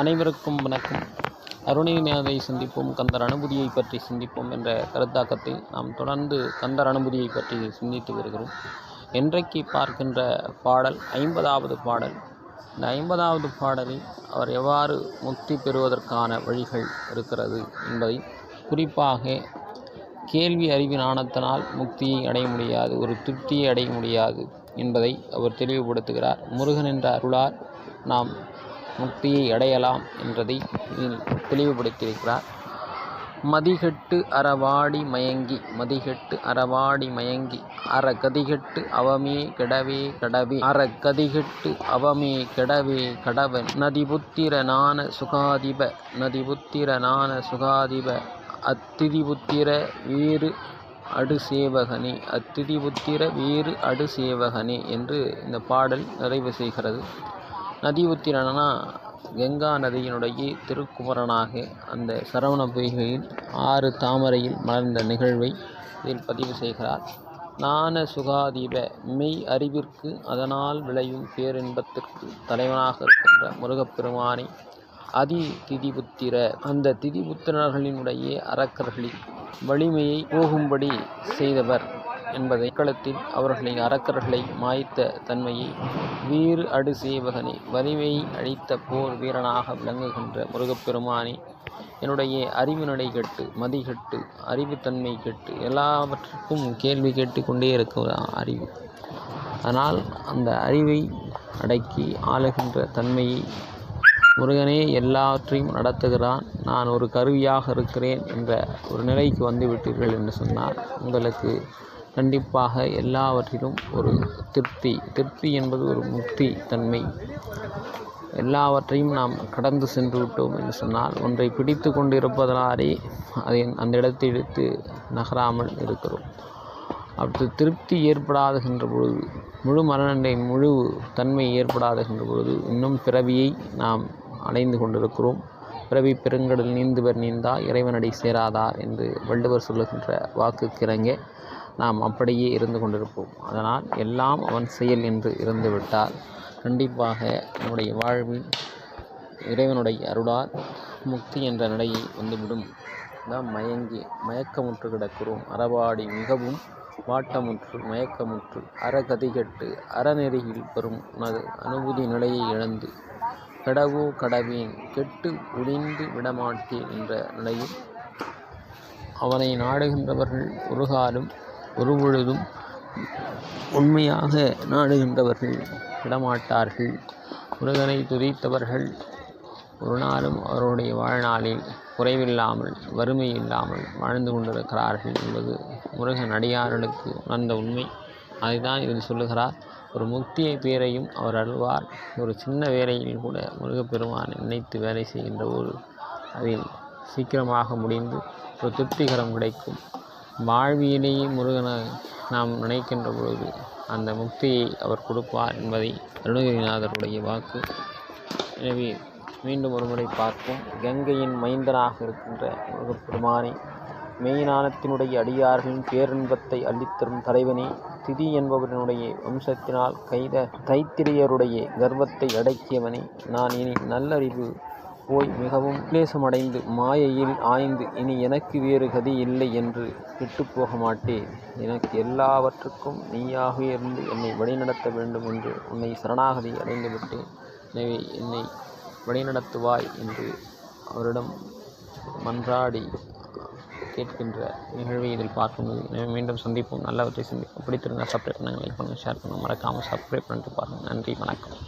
அனைவருக்கும் வணக்கம். அருணைநாதை சிந்திப்போம் கந்தர் அனுபூதியை பற்றி சிந்திப்போம் என்ற கருத்தாக்கத்தில் நாம் தொடர்ந்து கந்தர் அனுபூதியை பற்றி சிந்தித்து வருகிறோம். இன்றைக்கு பார்க்கின்ற பாடல் ஐம்பதாவது பாடல். இந்த ஐம்பதாவது பாடலில் அவர் எவ்வாறு முக்தி பெறுவதற்கான வழிகள் இருக்கிறது என்பதை குறிப்பாக கேள்வி அறிவு ஆணத்தினால் முக்தியை அடைய முடியாது ஒரு திருப்தியை அடைய முடியாது என்பதை அவர் தெளிவுபடுத்துகிறார். முருகன் என்ற அருளால் நாம் முக்தியை அடையலாம் என்றதை தெளிவுபடுத்தியிருக்கிறார். மதிகெட்டு அறவாடி மயங்கி மதிகெட்டு அறவாடி மயங்கி அறகதிகெட்டு அவமே கெடவே கடவே அறகதிகெட்டு அவமே கெடவே கடவன். நதிபுத்திரனான சுகாதிப நதிபுத்திரனான சுகாதிப அத்திதிபுத்திர வேறு அடுசேவகனே அத்திதிபுத்திர வேறு அடுசேவகனே என்று இந்த பாடல் நிறைவு செய்கிறது. நதி நதிபுத்திரனா கங்கா நதியினுடைய திருக்குமரனாக அந்த சரவண பொய்கையில் ஆறு தாமரையில் மலர்ந்த நிகழ்வை இதில் பதிவு செய்கிறார். ஞான சுகாதீப மெய் அறிவிற்கு அதனால் விளையும் பேரின்பத்திற்கு தலைவனாக இருக்கின்ற முருகப்பெருமானை அதி திதிபுத்திர அந்த திதிபுத்திரர்களினுடைய அரக்கர்களின் வலிமையை போகும்படி செய்தவர். என்பதை களத்தில் அவர்களை அரக்கர்களை மாய்த்த தன்மையை வீறு அடு சேவகனை வலிமையை அழித்த போர் வீரனாக விளங்குகின்ற முருகப்பெருமானே என்னுடைய அறிவு நடை கெட்டு மதி கெட்டு அறிவுத்தன்மை கெட்டு எல்லாவற்றுக்கும் கேள்வி கேட்டு கொண்டே இருக்கும் அறிவு. அதனால் அந்த அறிவை அடக்கி ஆளுகின்ற தன்மையை முருகனே எல்லாவற்றையும் நடத்துகிறான். நான் ஒரு கருவியாக இருக்கிறேன் என்ற ஒரு நிலைக்கு வந்து விட்டீர்கள் என்று சொன்னால் உங்களுக்கு கண்டிப்பாக எல்லாவற்றிலும் ஒரு திருப்தி. திருப்தி என்பது ஒரு முக்தி தன்மை. எல்லாவற்றையும் நாம் கடந்து சென்று விட்டோம் என்று சொன்னால் ஒன்றை பிடித்து கொண்டு இருப்பதனாலே அதை அந்த இடத்தை எடுத்து நகராமல் இருக்கிறோம். அப்படி திருப்தி ஏற்படாதுகின்ற பொழுது முழு மரணண்டை முழு தன்மை ஏற்படாதுகின்ற பொழுது இன்னும் பிறவியை நாம் அடைந்து கொண்டிருக்கிறோம். பிறவி பெருங்கடல் நீந்துவர் நீந்தா இறைவனடி சேராதா என்று வள்ளுவர் சொல்லுகின்ற வாக்குக்கிறங்க நாம் அப்படியே இருந்து கொண்டிருப்போம். அதனால் எல்லாம் அவன் செயல் என்று இருந்துவிட்டால் கண்டிப்பாக நம்முடைய வாழ்வில் இறைவனுடைய அருளால் முக்தி என்ற நிலையை வந்துவிடும். தான் மயங்கி மயக்கமுற்று கிடக்கிறோம். அறவாடி மிகவும் வாட்டமுற்று மயக்கமுற்று அறகதிகட்டு அறநெறியில் பெறும் உனது அனுபூதி நிலையை இழந்து கடவோ கடவேன் கெட்டு ஒளிந்து விடமாட்டேன் என்ற நிலையில் அவனை நாடுகின்றவர்கள் ஒரு காலம் ஒரு பொழுதும் உண்மையாக நாடுகின்றவர்கள் விடமாட்டார்கள். முருகனை துதித்தவர்கள் ஒரு நாளும் அவருடைய வாழ்நாளில் குறைவில்லாமல் வறுமை இல்லாமல் வாழ்ந்து கொண்டிருக்கிறார்கள் என்பது முருகன் அடியார்களுக்கு உணர்ந்த உண்மை. அதைதான் இதில் சொல்லுகிறார். ஒரு முக்தியை பேரையும் அவர் அழுவார் ஒரு சின்ன வேலையில் கூட முருகப்பெருமான் நினைத்து வேலை செய்கின்ற ஒரு அதில் சீக்கிரமாக முடிந்து ஒரு திருப்திகரம் கிடைக்கும். வாழ்வியலேயே முருகனை நாம் நினைக்கின்ற பொழுது அந்த முக்தியை அவர் கொடுப்பார் என்பதை அருணகிரிநாதருடைய வாக்கு. எனவே மீண்டும் ஒருமுறை பார்ப்போம். கங்கையின் மைந்தனாக இருக்கின்ற முருகப்பெருமானை மெய்ஞானத்தினுடைய அடியார்களின் பேரின்பத்தை அள்ளித்தரும் தலைவனே திதி என்பவரினுடைய வம்சத்தினால் கைத தைத்திரியருடைய கர்வத்தை அடக்கியவனே நான் இனி நல்லறிவு போய் மிகவும் கிளேசமடைந்து மாயையில் ஆய்ந்து இனி எனக்கு வேறு கதி இல்லை என்று விட்டுப்போக மாட்டேன் எனக்கு எல்லாவற்றுக்கும் நீயாகவே இருந்து என்னை வழிநடத்த வேண்டும் என்று உன்னை சரணாகதி அடைந்து விட்டேன். எனவே என்னை வழிநடத்துவாய் என்று அவரிடம் மன்றாடி கேட்கின்ற நிகழ்வை இதில் பார்க்கும்போது எனவே மீண்டும் சந்திப்போம். நல்லவற்றை சந்திப்போம். பிடித்திருந்தால் சப்ஸ்கிரைப் பண்ணுங்கள். லைக் பண்ணுங்கள். ஷேர் பண்ணுங்கள். மறக்காமல் சப்ஸ்கிரைப் பண்ணிட்டு பாருங்கள். நன்றி. வணக்கம்.